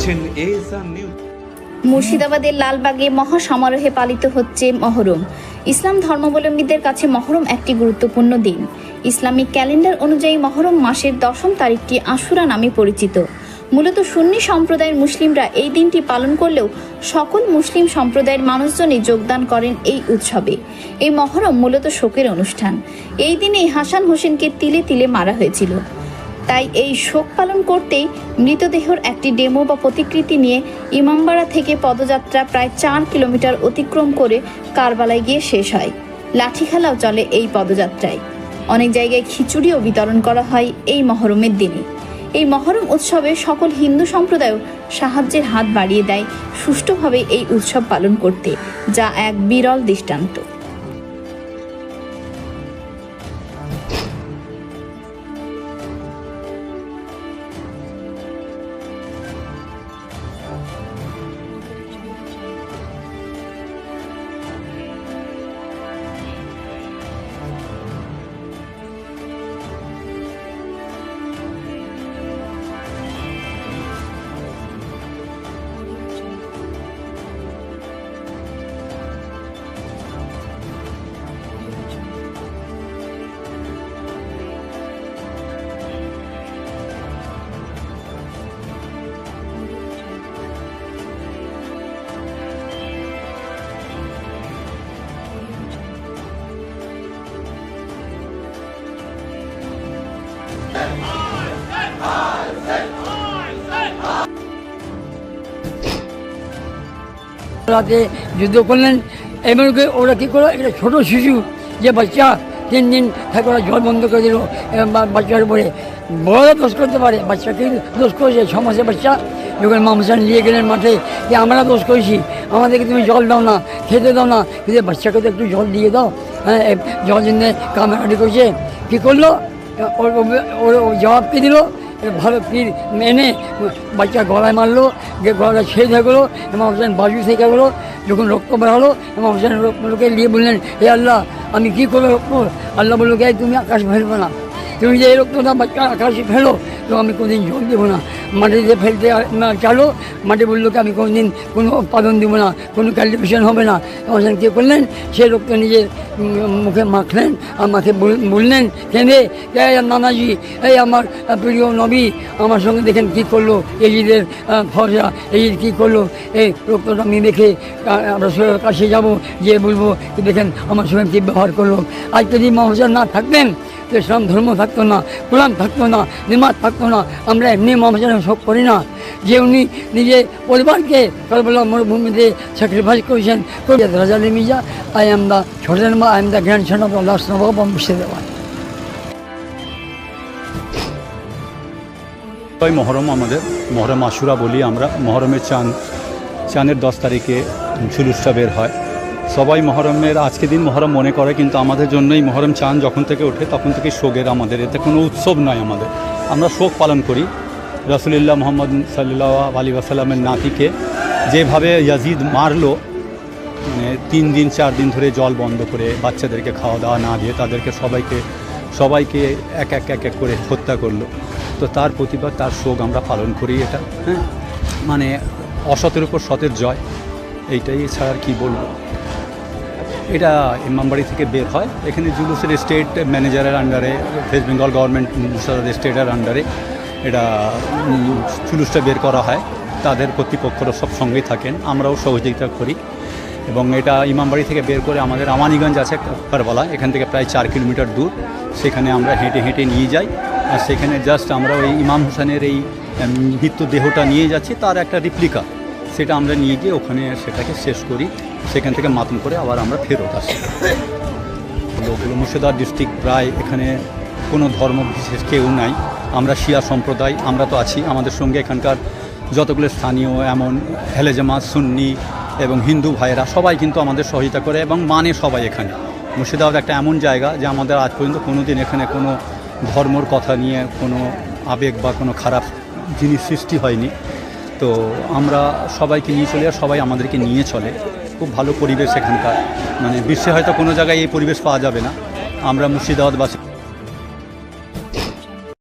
দেখছেন মুর্শিদাবাদের লালবাগে মহাসমারোহে পালিত হচ্ছে মহরম। ইসলাম ধর্মাবলম্বীদের কাছে মহরম একটি গুরুত্বপূর্ণ দিন। ইসলামিক ক্যালেন্ডার অনুযায়ী মহরম মাসের দশম তারিখটি আশুরা নামে পরিচিত। মূলত সুন্নি সম্প্রদায়ের মুসলিমরা এই দিনটি পালন করলেও সকল মুসলিম সম্প্রদায়ের মানুষজনই যোগদান করেন এই উৎসবে। এই মহরম মূলত শোকের অনুষ্ঠান। এই দিনেই হাসান হোসেনকে তিলে তিলে মারা হয়েছিল। তাই এই শোক পালন করতেই মৃতদেহর একটি ডেমো বা প্রতিকৃতি নিয়ে ইমামবাড়া থেকে পদযাত্রা প্রায় চার কিলোমিটার অতিক্রম করে কারবালায় গিয়ে শেষ হয়। লাঠি খেলাও চলে এই পদযাত্রায়। অনেক জায়গায় খিচুড়িও বিতরণ করা হয় এই মহরমের দিনে। এই মহরম উৎসবে সকল হিন্দু সম্প্রদায়ও সাহায্যের হাত বাড়িয়ে দেয় সুষ্ঠুভাবে এই উৎসব পালন করতে, যা এক বিরল দৃষ্টান্ত। রাতে যুদ্ধ করলেন এমনকি ওরা কী করল? একটা ছোটো শিশু যে বাচ্চা তিন দিন থাকে ওরা জল বন্ধ করে দিল বাচ্চার উপরে বড় দোষ করতে পারে। বাচ্চাকে দোষ করেছে, ছ মাসের বাচ্চা। যখন মামসান নিয়ে গেলেন মাঠে, যে আমরা দোষ করেছি, আমাদেরকে তুমি জল দাও না, খেতে দাও না, কিন্তু বাচ্চাকে তো একটু জল দিয়ে দাও। হ্যাঁ জল জন্য কামাকাটি করছে। কী করল? ওর জবাব কী দিল? ভালো পীর মেনে বাচ্চা গলায় মারলো গলাটা হয়ে গেলো এবং হোসেন বাজু থেকে গেলো, যখন রক্ত বেরোলো এবং হোসেন লোকে নিয়ে বললেন, হে আল্লাহ, আমি কী করব রক্ত? আল্লাহ বলল কে তুমি আকাশ ফেলবে না, তুমি যে এই রক্তটা বাচ্চা আকাশে ফেলো, তো আমি কোনোদিন জল দেবো না। মাটিতে ফেলতে চালো, মাটি বলল কি, আমি কোনোদিন কোনো উৎপাদন দেবো না, কোনো ক্যালিফিকেশন হবে না। হোসেন কী করলেন, সে রক্ত নিজের মুখে মাখলেন, আর মাকে বল- বললেন, কেঁদে নানাজি এই আমার প্রিয় নবী, আমার সঙ্গে দেখেন কী করল, এজিদের এই ঈদ কী করল, এই রক্তটা আমি দেখে রসুলের কাছে যাব, গিয়ে বলব দেখেন, আমার সঙ্গে কী ব্যবহার করল। আজ যদি মহাজন না থাকতেন ইসলাম ধর্ম থাকতো না, কোরআন থাকতো না নিমাজ থাকতো না, আমরা এমনি মহাজনের শোক করি না। যে উনি নিজে পরিবারকে মরুভূমিতে স্যাক্রিফাইস করেছেন Raja Mirza I am the ছোটেন মা I am the grandson of Allah Nawab Murshidabad Muharram আমাদের, মহরম আশুরা বলি আমরা। মহরমের চান, চানের দশ তারিখে ঝুলুসটা বের হয়। সবাই মহরমের, আজকে দিন মহরম মনে করে, কিন্তু আমাদের জন্যই মহরম চান যখন থেকে ওঠে, তখন থেকে শোকের আমাদের। এতে কোনো উৎসব নয় আমাদের। আমরা শোক পালন করি। রসুলিল্লাহ মোহাম্মদ সাল্লাহ আলী আসাল্লামের নাতিকে যেভাবে ইয়াজিদ মারলো মানে তিন দিন, চার দিন ধরে জল বন্ধ করে বাচ্চাদেরকে খাওয়া দাওয়া না দিয়ে তাদেরকে সবাইকে সবাইকে এক এক এক এক করে হত্যা করল। তো তার প্রতিবাদ, তার শোক আমরা পালন করি এটা হ্যাঁ? মানে অসতের উপর সতের জয়, এইটাই ছাড়া কী বলব। এটা ইমামবাড়ি থেকে বের হয়। এখানে জুলুসের স্টেট ম্যানেজারের আন্ডারে ওয়েস্ট বেঙ্গল গভর্নমেন্ট স্টেটের আন্ডারে এটা জুলুসটা বের করা হয়। তাদের কর্তৃপক্ষরা সব সঙ্গেই থাকেন। আমরাও সহযোগিতা করি। এবং এটা ইমামবাড়ি থেকে বের করে আমাদের আমানিগঞ্জ আছে কারবালা এখান থেকে প্রায় চার কিলোমিটার দূর। সেখানে আমরা হেঁটে হেঁটে নিয়ে যাই। আর সেখানে জাস্ট আমরা ওই ইমাম হোসেনের এই মৃত্যু দেহটা নিয়ে যাচ্ছি। তার একটা রিপ্লিকা সেটা আমরা নিয়ে গিয়ে ওখানে সেটাকে শেষ করি। সেখান থেকে মাতম করে আবার আমরা ফেরত আসি। লোকগুলো মুর্শিদাবাদ ডিস্ট্রিক্ট প্রায় এখানে কোনো ধর্ম বিশেষ কেউ নাই। আমরা শিয়া সম্প্রদায়, আমরা তো আছি আমাদের সঙ্গে এখানকার যতগুলো স্থানীয়, এমন হেলে জামাত, সুন্নি এবং হিন্দু ভাইয়েরা, সবাই কিন্তু আমাদের সহযোগিতা করে এবং মানে সবাই এখানে। মুর্শিদাবাদ একটা এমন জায়গা যে আমাদের আজ পর্যন্ত কোনো দিন এখানে কোনো ধর্মর কথা নিয়ে কোনো আবেগ বা কোনো খারাপ জিনিস সৃষ্টি হয়নি। তো আমরা সবাইকে নিয়ে চলে আর সবাই আমাদেরকে নিয়ে চলে। খুব ভালো পরিবেশ এখানকার। মানে বিশ্বে হয়তো কোনো জায়গায় এই পরিবেশ পাওয়া যাবে না। আমরা মুর্শিদাবাদবাসী